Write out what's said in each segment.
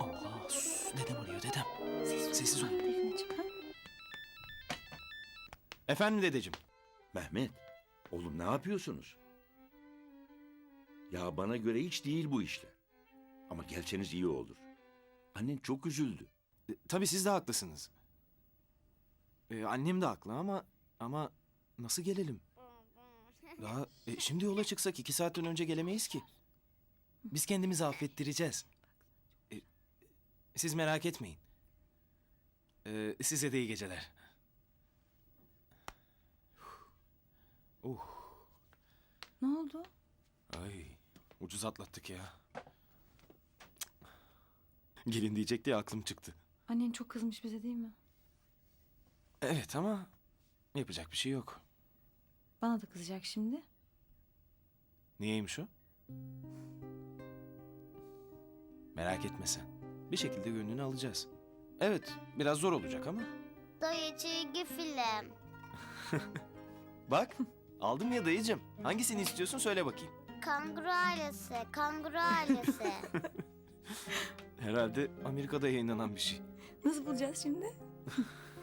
Allah sus. Dedem arıyor dedem. Sessiz, Sessiz ol. Defneciğim, ha? Efendim dedeciğim. Mehmet, oğlum ne yapıyorsunuz? Ya bana göre hiç değil bu işler. Ama gelseniz iyi olur. Annen çok üzüldü. E, tabii siz de haklısınız. E, annem de haklı ama ama nasıl gelelim? Daha e, şimdi yola çıksak iki saatten önce gelemeyiz ki. Biz kendimizi affettireceğiz. E, siz merak etmeyin. E, size de iyi geceler. Uh, Ne oldu? ay ucuz atlattık ya. Gelin diyecek diye aklım çıktı. Annen çok kızmış bize değil mi? Evet ama yapacak bir şey yok. Bana da kızacak şimdi. Niyeymiş o? Merak etme sen. Bir şekilde gönlünü alacağız. Evet, biraz zor olacak ama. Dayı çizgi film. Bak, aldım ya dayıcım. Hangisini istiyorsun söyle bakayım. Kanguru ailesi, kanguru ailesi. Herhalde Amerika'da yayınlanan bir şey. Nasıl bulacağız şimdi?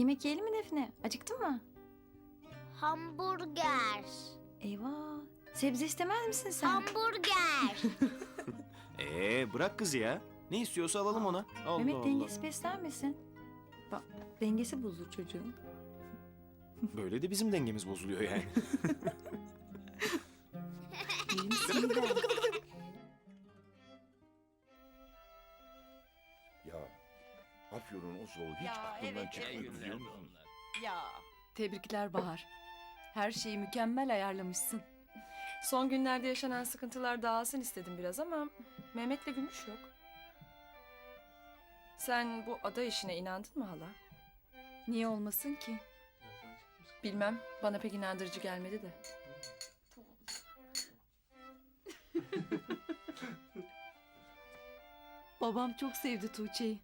Yemek. Yiyelim mi Defne? Acıktın mı? Hamburger. Eyvah. Sebze istemez misin sen? Hamburger. Ee, bırak kızı ya. Ne istiyorsa alalım ona. Allah Mehmet Allah. dengesiz beslenmesin. Bak dengesi bozulur çocuğun. Böyle de bizim dengemiz bozuluyor yani. Afyon'un o soğuğu hiç Ya, aklımdan evet, çıkmadı evet. biliyor musun? Ya. Tebrikler Bahar. Her şeyi mükemmel ayarlamışsın. Son günlerde yaşanan sıkıntılar dağılsın istedim biraz ama Mehmet'le Gümüş yok. Sen bu ada işine inandın mı hala? Niye olmasın ki? Bilmem, bana pek inandırıcı gelmedi de. Babam çok sevdi Tuğçe'yi.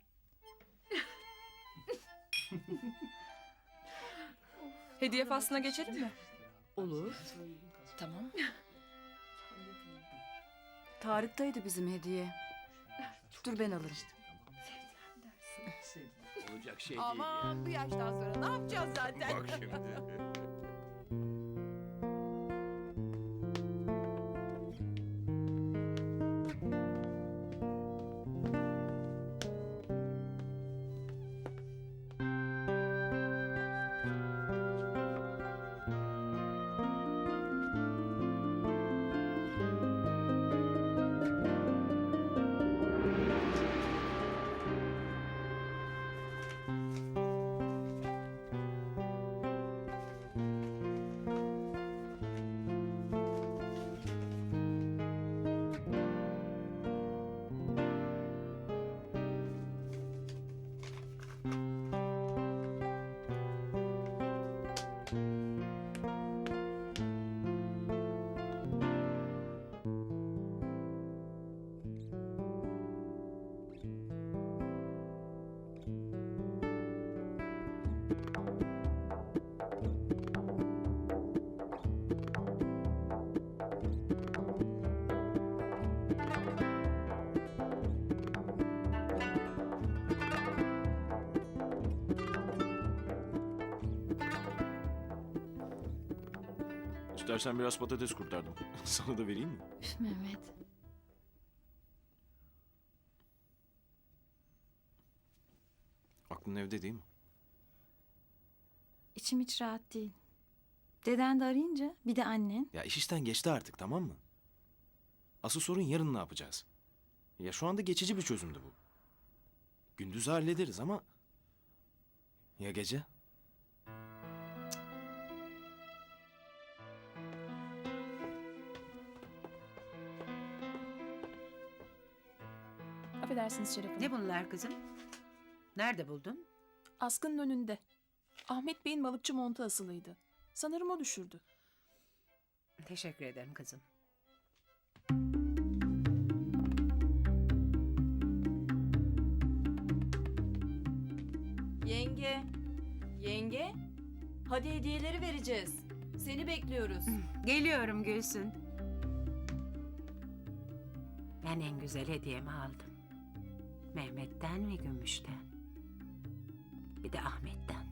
Hediye faslına geçelim mi? Olur. Tamam. Tarık'taydı bizim hediye. Dur ben alırım. Olacak şey Aman bu yaştan sonra ne yapacağız zaten? Bak şimdi. İstersen biraz patates kurtardım. Sana da vereyim mi? Üf Mehmet. Aklın evde değil mi? İçim hiç rahat değil. Deden de arayınca bir de annen. Ya iş işten geçti artık tamam mı? Asıl sorun yarın ne yapacağız? Ya şu anda geçici bir çözümdü bu. Gündüz hallederiz ama... Ya gece? Affedersiniz Şeref Hanım. Ne bunlar kızım? Nerede buldun? Askının önünde. Ahmet Bey'in balıkçı montu asılıydı. Sanırım o düşürdü. Teşekkür ederim kızım. Yenge, Yenge, hadi hediyeleri vereceğiz. Seni bekliyoruz. Geliyorum Gülsün. Ben en güzel hediyemi aldım. Mehmet'ten ve Gümüş'ten. Bir de Ahmet'ten.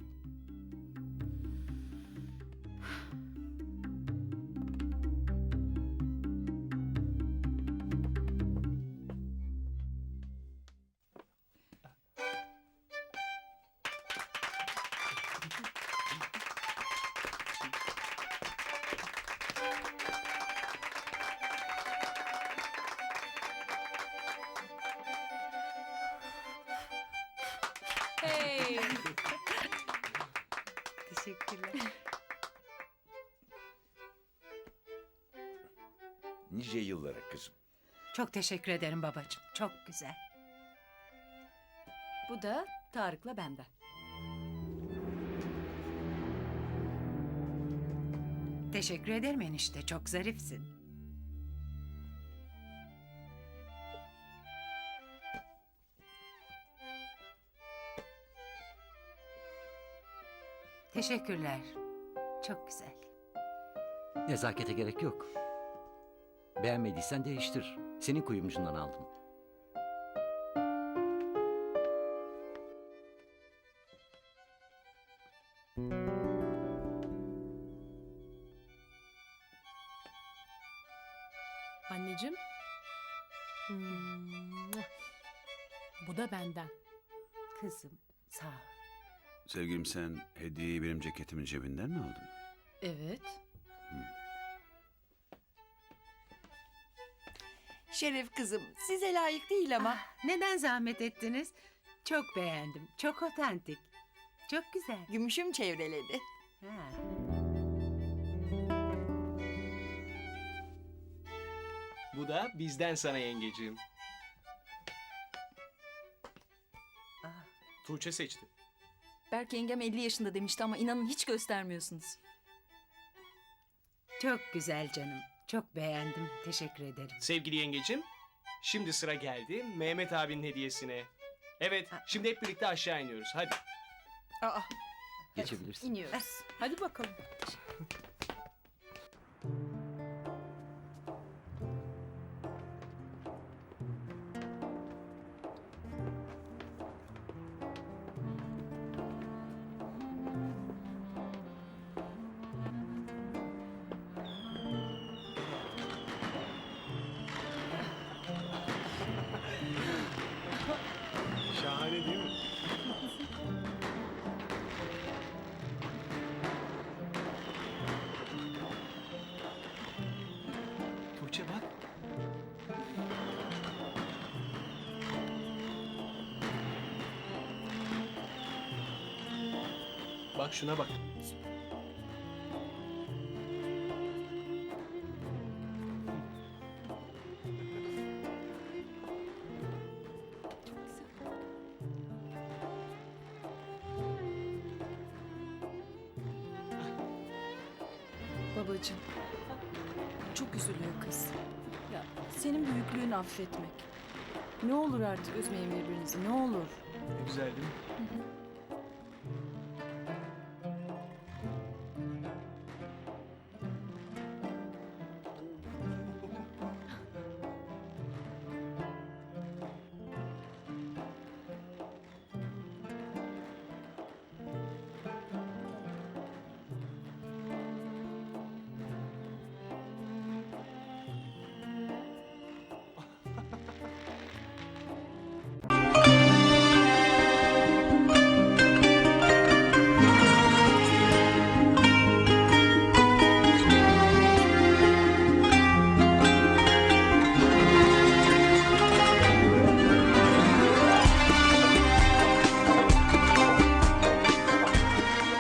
Teşekkürler. Nice yıllara kızım. Çok teşekkür ederim babacığım. Çok güzel. Bu da Tarık'la benden. Teşekkür ederim enişte. Çok zarifsin. Teşekkürler. Çok güzel. Nezakete gerek yok. Beğenmediysen değiştir. Senin kuyumcundan aldım. Anneciğim. Hmm. Bu da benden. Kızım sağ ol. Sevgilim sen hediyeyi benim ceketimin cebinden mi aldın? Evet. Şeref kızım, size layık değil ama. Neden zahmet ettiniz? Çok beğendim. Çok otantik. Çok güzel. Gümüşüm çevreledi. Ha. Bu da bizden sana yengeciğim. Ah, Tuğçe seçti. Berk yengem 50 yaşında demişti ama inanın hiç göstermiyorsunuz. Çok güzel canım. Çok beğendim. Teşekkür ederim. Sevgili yengeciğim, şimdi sıra geldi Mehmet abinin hediyesine. Evet, şimdi hep birlikte aşağı iniyoruz. Hadi. Aa, Geçebilirsin. iniyoruz. Hadi bakalım. Bak şuna bak. Babacığım. Çok üzülüyor kız. Ya senin büyüklüğünü affetmek. Ne olur artık üzmeyin birbirinizi ne olur. Ne güzel değil mi?